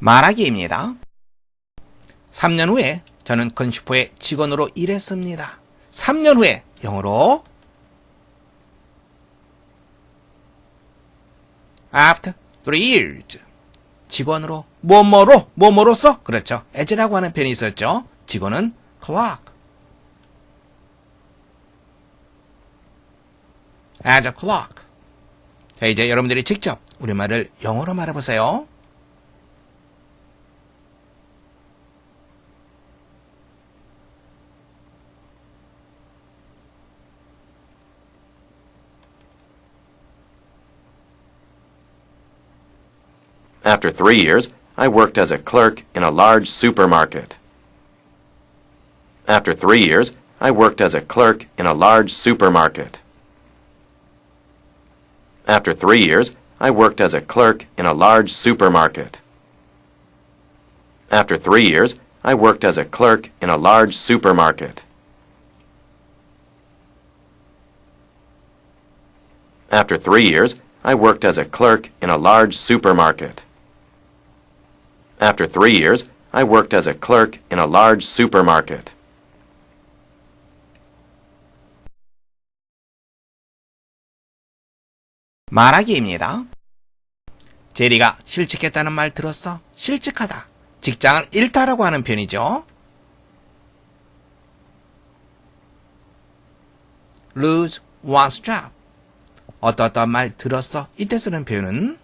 말하기입니다. 3년 후에 저는 건슈퍼의 직원으로 일했습니다. 3년 후에 영어로 after three years 직원으로 뭐뭐로 뭐뭐로서 그렇죠. as라고 하는 편이 있었죠. 직원은 clerk as a clerk 자 이제 여러분들이 직접 우리말을 영어로 말해보세요. After three years, I worked as a clerk in a large supermarket. After three years, I worked as a clerk in a large supermarket. After three years, I worked as a clerk in a large supermarket. After three years, I worked as a clerk in a large supermarket. After three years, I worked as a clerk in a large supermarket. After three years, I worked as a clerk in a large supermarket. 말하기입니다. 제리가 실직했다는 말 들었어? 실직하다. 직장을 잃다라고 하는 편이죠. lose one's job. 어떠어떠한 말 들었어? 이때 쓰는 표현은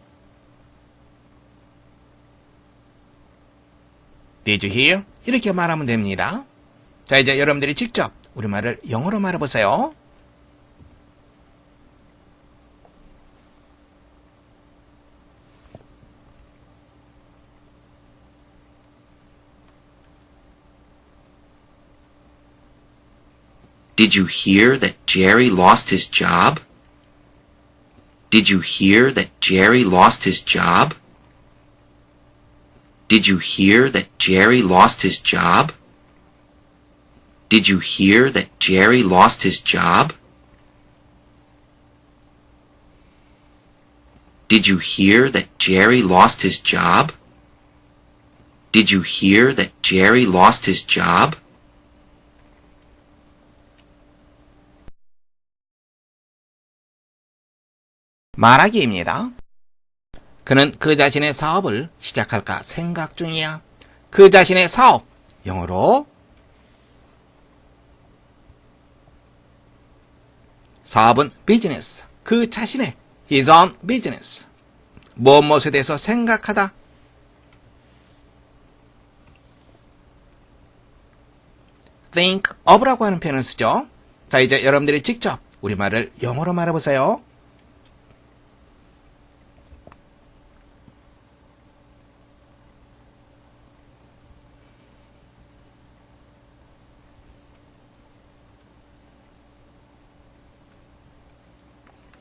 Did you hear? 이렇게 말하면 됩니다. 자, 이제 여러분들이 직접 우리말을 영어로 말해보세요. Did you hear that Jerry lost his job? Did you hear that Jerry lost his job? Did you hear that Jerry lost his job? Did you hear that Jerry lost his job? Did you hear that Jerry lost his job? Did you hear that Jerry lost his job? 말하기입니다. 그는 그 자신의 사업을 시작할까 생각 중이야. 그 자신의 사업, 영어로 사업은 비즈니스, 그 자신의 his own business. 무엇무엇에 대해서 생각하다. think of라고 하는 표현을 쓰죠. 자, 이제 여러분들이 직접 우리말을 영어로 말해보세요.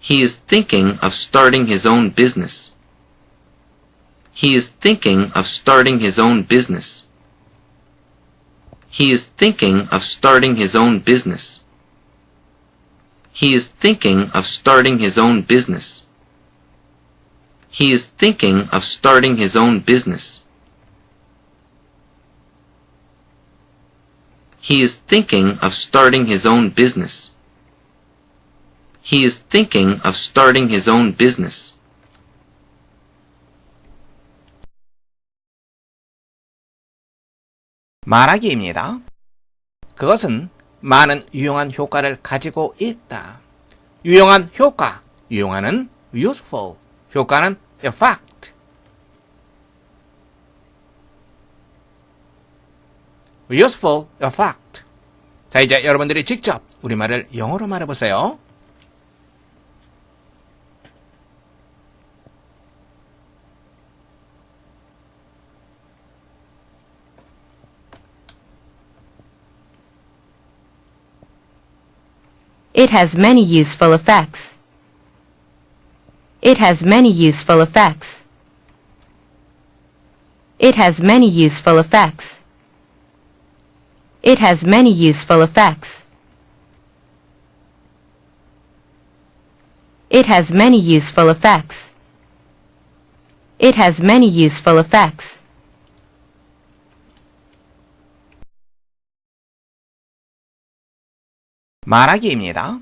He is thinking of starting his own business. He is thinking of starting his own business. He is thinking of starting his own business. He is thinking of starting his own business. He is thinking of starting his own business. He is thinking of starting his own business. He is thinking of starting his own business. 말하기입니다. 그것은 많은 유용한 효과를 가지고 있다. 유용한 효과, 유용한은 useful, 효과는 effect. useful effect. 자, 이제 여러분들이 직접 우리말을 영어로 말해보세요. It has many useful effects. It has many useful effects. It has many useful effects. It has many useful effects. It has many useful effects. It has many useful effects. 말하기입니다.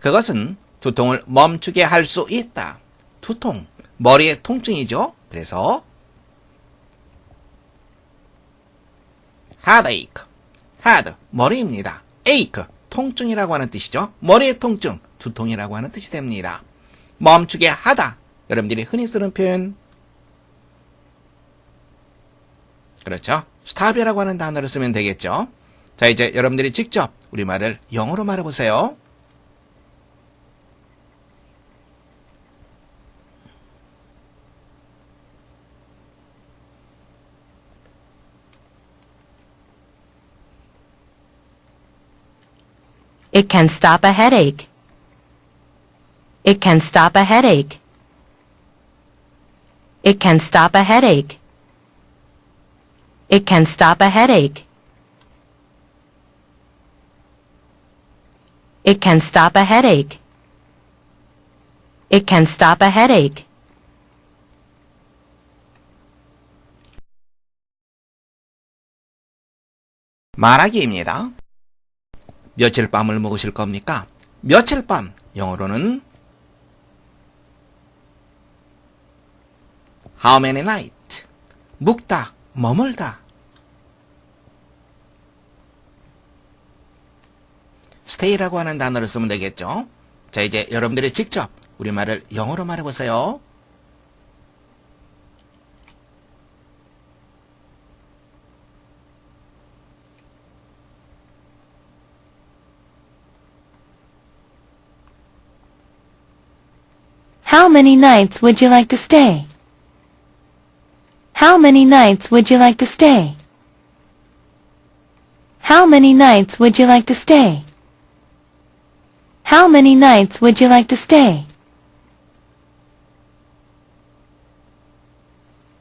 그것은 두통을 멈추게 할 수 있다. 두통, 머리의 통증이죠. 그래서 headache, head, 머리입니다. ache, 통증이라고 하는 뜻이죠. 머리의 통증, 두통이라고 하는 뜻이 됩니다. 멈추게 하다. 여러분들이 흔히 쓰는 표현. 그렇죠. stop이라고 하는 단어를 쓰면 되겠죠. 자, 이제 여러분들이 직접 우리말을 영어로 말해보세요. It can stop a headache. It can stop a headache. It can stop a headache. It can stop a headache. It can stop a headache. It can stop a headache. 말하기입니다. 며칠 밤을 먹으실 겁니까? 며칠 밤, 영어로는 How many night? 묵다, 머물다. stay라고 하는 단어를 쓰면 되겠죠? 자, 이제 여러분들이 직접 우리말을 영어로 말해보세요. How many nights would you like to stay? How many nights would you like to stay? How many nights would you like to stay? How many nights would you like to stay?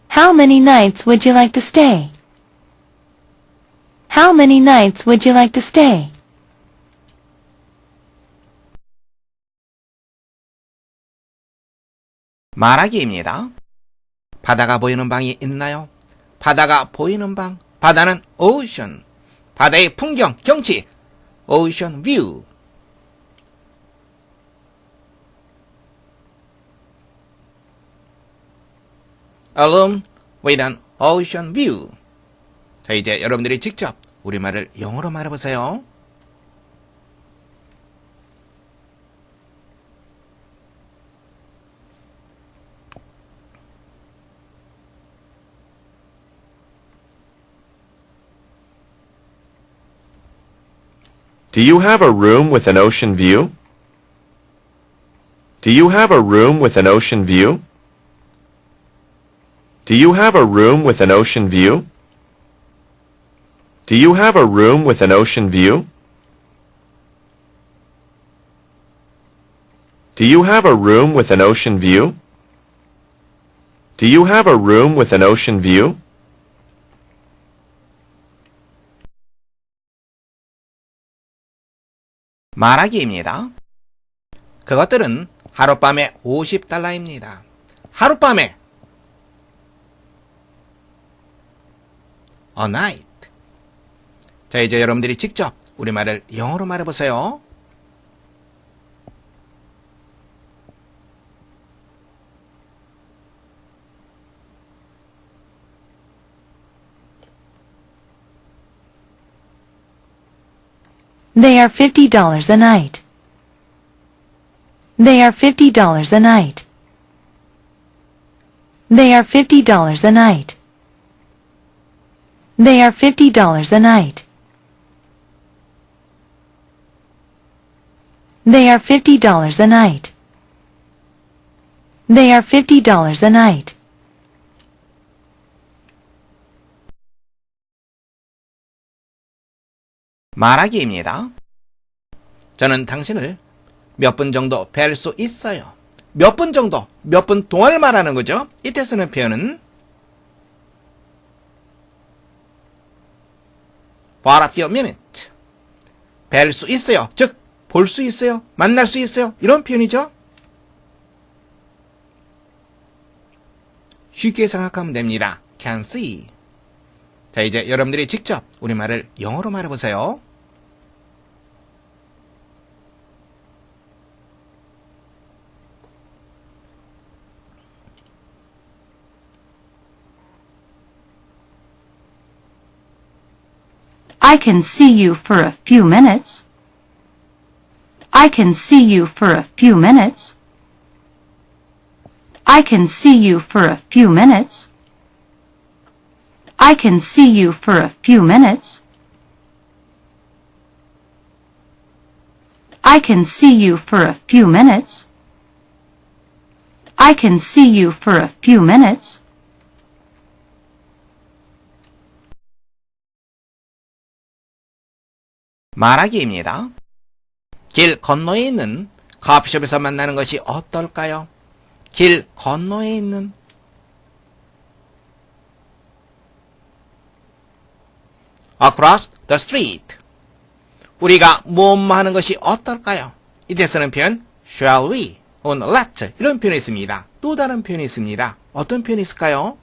How many nights would you like to stay? How many nights would you like to stay? 말하기입니다. 바다가 보이는 방이 있나요? 바다가 보이는 방. 바다는 ocean. 바다의 풍경, 경치. ocean view. A room with an ocean view. 자, 이제 여러분들이 직접 우리말을 영어로 말해보세요. Do you have a room with an ocean view? Do you have a room with an ocean view? Do you have a room with an ocean view? Do you have a room with an ocean view? Do you have a room with an ocean view? Do you have a room with an ocean view? 말하기입니다. 그것들은 하룻밤에 50달러입니다. 하룻밤에 a night. 자, 이제 여러분들이 직접 우리말을 영어로 말해보세요. They are fifty dollars a night. They are fifty dollars a night. They are fifty dollars a night. They are fifty dollars a night. They are fifty dollars a night. They are fifty dollars a night. 말하기입니다. 저는 당신을 몇 분 정도 뵐 수 있어요. 몇 분 정도, 몇 분 동안을 말하는 거죠. 이때 쓰는 표현은 for a few minutes. 뵐 수 있어요. 즉, 볼 수 있어요. 만날 수 있어요. 이런 표현이죠. 쉽게 생각하면 됩니다. can see. 자, 이제 여러분들이 직접 우리말을 영어로 말해보세요. I can see you for a few minutes. I can see you for a few minutes. I can see you for a few minutes. I can see you for a few minutes. I can see you for a few minutes. I can see you for a few minutes. 말하기입니다. 길 건너에 있는 커피숍에서 만나는 것이 어떨까요? 길 건너에 있는 across the street. 우리가 뭐뭐 하는 것이 어떨까요? 이때 쓰는 표현 shall we 혹은 let's 이런 표현이 있습니다. 또 다른 표현이 있습니다. 어떤 표현이 있을까요?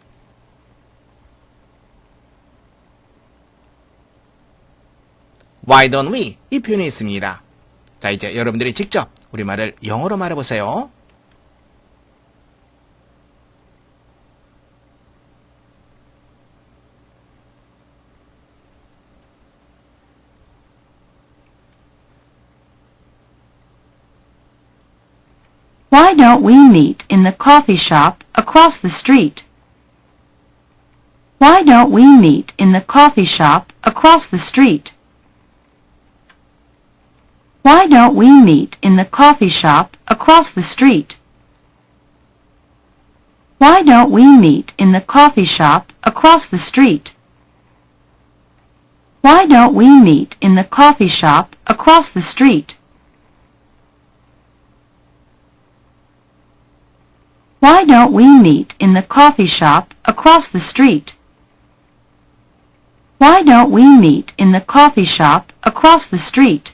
Why don't we? 이 표현이 있습니다. 자, 이제 여러분들이 직접 우리말을 영어로 말해보세요. Why don't we meet in the coffee shop across the street? Why don't we meet in the coffee shop across the street? Why don't we meet in the coffee shop across the street? Why don't we meet in the coffee shop across the street? Why don't we meet in the coffee shop across the street? Why don't we meet in the coffee shop across the street? Why don't we meet in the coffee shop across the street?